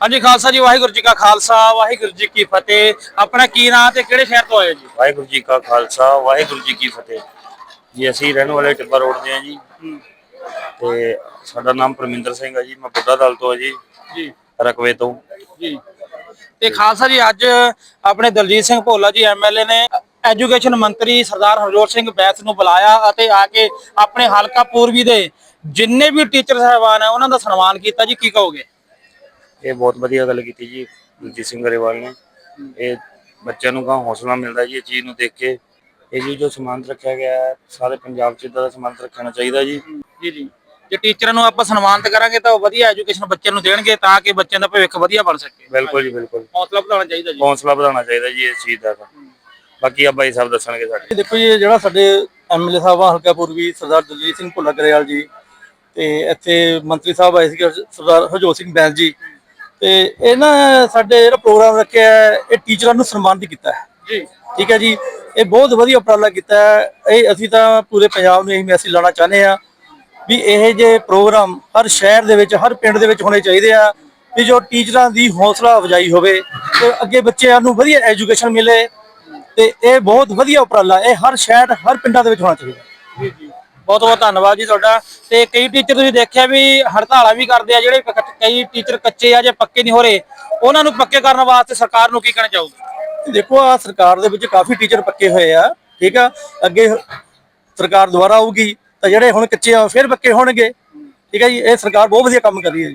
ਹਾਂਜੀ ਖਾਲਸਾ ਜੀ ਵਾਹਿਗੁਰੂ ਜੀ ਕਾ ਖਾਲਸਾ ਵਾਹਿਗੁਰੂ ਜੀ ਕੀ ਫਤਿਹ। ਆਪਣਾ ਕੀ ਨਾਮ ਤੇ ਕਿਹੜੇ ਸ਼ਹਿਰ ਤੋਂ ਆਏ ਹੋ ਜੀ? ਵਾਹਿਗੁਰੂ ਜੀ ਕਾ ਖਾਲਸਾ ਵਾਹਿਗੁਰੂ ਜੀ ਕੀ ਫਤਿਹ। ਜੀ ਅਸੀਂ ਰਹਿਣ ਵਾਲੇ ਟਿੱਬਾ ਰੋਡ ਦੇ ਆ ਜੀ। ਤੇ ਸਾਡਾ ਨਾਮ ਪਰਮਿੰਦਰ ਸਿੰਘ ਹੈ ਜੀ ਮੈਂ ਬੁੱਢਾ ਦਲ ਤੋਂ ਆ ਜੀ। ਜੀ। ਰਕਵੇ ਤੋਂ। ਜੀ। ਤੇ ਖਾਲਸਾ ਜੀ ਅੱਜ ਆਪਣੇ ਦਲਜੀਤ ਸਿੰਘ ਭੋਲਾ ਜੀ ਐਮਐਲਏ ਨੇ ਐਜੂਕੇਸ਼ਨ ਮੰਤਰੀ ਸਰਦਾਰ ਹਰਜੋਤ ਸਿੰਘ ਬੈਂਸ ਨੂੰ ਬੁਲਾਇਆ ਅਤੇ ਆ ਕੇ ਆਪਣੇ ਹਲਕਾ ਪੂਰਬੀ ਦੇ ਜਿੰਨੇ ਵੀ ਟੀਚਰ ਸਾਹਿਬਾਨ ਹੈ ਉਹਨਾਂ ਦਾ ਸਨਮਾਨ ਕੀਤਾ ਜੀ। ਕੀ ਕਹੋਗੇ? ਇਹ ਬਹੁਤ ਵਧੀਆ ਗੱਲ ਕੀਤੀ ਜੀ ਦਲਜੀਤ ਸਿੰਘ ਗਰੇਵਾਲ ਨੇ। ਇਹ ਬੱਚਿਆਂ ਨੂੰ ਕਾ ਹੌਸਲਾ ਮਿਲਦਾ ਜੀ ਇਹ ਚੀਜ਼ ਨੂੰ ਦੇਖ ਕੇ। ਇਹ ਜੀ ਜੋ ਸਮਾਨਤ ਰੱਖਿਆ ਗਿਆ ਹੈ ਸਾਰੇ ਪੰਜਾਬ 'ਚ ਇਦਾਂ ਦਾ ਸਮਾਨਤ ਰੱਖਣਾ ਚਾਹੀਦਾ ਜੀ। ਜੀ ਜੀ। ਜੇ ਟੀਚਰਾਂ ਨੂੰ ਆਪਾਂ ਸਨਮਾਨਿਤ ਕਰਾਂਗੇ ਤਾਂ ਉਹ ਵਧੀਆ ਐਜੂਕੇਸ਼ਨ ਬੱਚਿਆਂ ਨੂੰ ਦੇਣਗੇ ਤਾਂ ਕਿ ਬੱਚਿਆਂ ਦਾ ਭਵਿੱਖ ਵਧੀਆ ਬਣ ਸਕੇ। ਬਿਲਕੁਲ ਜੀ ਬਿਲਕੁਲ। ਹੌਸਲਾ ਵਧਾਉਣਾ ਚਾਹੀਦਾ ਜੀ। ਹੌਸਲਾ ਵਧਾਉਣਾ ਚਾਹੀਦਾ ਜੀ ਇਸ ਚੀਜ਼ ਦਾ ਤਾਂ। ਬਾਕੀ ਆ ਬਾਈ ਸਾਹਿਬ ਦੱਸਣਗੇ ਸਾਡੇ। ਦੇਖੋ ਜੀ ਇਹ ਜਿਹੜਾ ਸਾਡੇ ਐਮਐਲਏ ਸਾਹਿਬ ਆ ਹਲਕਾ ਪੂਰਬੀ ਸਰਦਾਰ ਦਲਜੀਤ ਸਿੰਘ ਭੁੱਲਾ ਗਰੇਵਾਲ ਜੀ ਤੇ ਇੱਥੇ ਮੰਤਰੀ ਸਾਹਿਬ ਆਏ ਸੀਗੇ ਸਰਦਾਰ ਹਰਜੋਤ ਸਿੰਘ ਬੈਂਸ ਜੀ। ਤੇ ਇਹਨਾਂ ਸਾਡੇ ਜਿਹੜਾ ਪ੍ਰੋਗਰਾਮ ਰੱਖਿਆ ਹੈ, ਇਹ ਟੀਚਰਾਂ ਨੂੰ ਸਨਮਾਨਿਤ ਕੀਤਾ ਹੈ। ਜੀ। ਠੀਕ ਹੈ ਜੀ। ਇਹ ਬਹੁਤ ਵਧੀਆ ਉਪਰਾਲਾ ਕੀਤਾ ਹੈ। ਇਹ ਅਸੀਂ ਤਾਂ ਪੂਰੇ ਪੰਜਾਬ ਨੂੰ ਇਹ ਮੈਸੇਜ ਲਾਉਣਾ ਚਾਹੁੰਦੇ ਆ ਵੀ ਇਹ ਜੇ ਪ੍ਰੋਗਰਾਮ ਹਰ ਸ਼ਹਿਰ ਦੇ ਵਿੱਚ ਹਰ ਪਿੰਡ ਦੇ ਵਿੱਚ ਹੋਣੇ ਚਾਹੀਦੇ ਆ ਵੀ ਜੋ ਟੀਚਰਾਂ ਦੀ ਹੌਸਲਾ ਅਫਜਾਈ ਹੋਵੇ ਤੇ ਅੱਗੇ ਬੱਚਿਆਂ ਨੂੰ ਵਧੀਆ ਐਜੂਕੇਸ਼ਨ ਮਿਲੇ ਤੇ ਇਹ ਬਹੁਤ ਵਧੀਆ ਉਪਰਾਲਾ ਇਹ ਹਰ ਸ਼ਹਿਰ ਹਰ ਪਿੰਡਾਂ ਦੇ ਵਿੱਚ ਹੋਣਾ ਚਾਹੀਦਾ। ਜੀ ਜੀ। ਬਹੁਤ ਬਹੁਤ ਧੰਨਵਾਦ ਜੀ ਤੁਹਾਡਾ। ਤੇ ਕਈ ਟੀਚਰ ਤੁਸੀਂ ਦੇਖਿਆ ਵੀ ਹੜਤਾਲਾਂ ਵੀ ਕਰਦੇ ਆ, ਜਿਹੜੇ ਕ- ਕਈ ਟੀਚਰ ਕੱਚੇ ਆ ਜਾਂ ਪੱਕੇ ਨਹੀਂ ਹੋ ਰਹੇ, ਉਹਨਾਂ ਨੂੰ ਪੱਕੇ ਕਰਨ ਵਾਸਤੇ ਸਰਕਾਰ ਨੂੰ ਕੀ ਕਹਿਣਾ ਚਾਹੋਗੇ? ਦੇਖੋ ਆ ਸਰਕਾਰ ਦੇ ਵਿੱਚ ਕਾਫੀ ਟੀਚਰ ਪੱਕੇ ਹੋਏ ਆ, ਠੀਕ ਆ? ਅੱਗੇ ਸਰਕਾਰ ਦੁਬਾਰਾ ਆਊਗੀ, ਤਾਂ ਜਿਹੜੇ ਹੁਣ ਕੱਚੇ ਆ ਫਿਰ ਪੱਕੇ ਹੋਣਗੇ। ਠੀਕ ਹੈ ਜੀ, ਇਹ ਸਰਕਾਰ ਬਹੁਤ ਵਧੀਆ ਕੰਮ ਕਰ ਰਹੀ ਹੈ ਜੀ।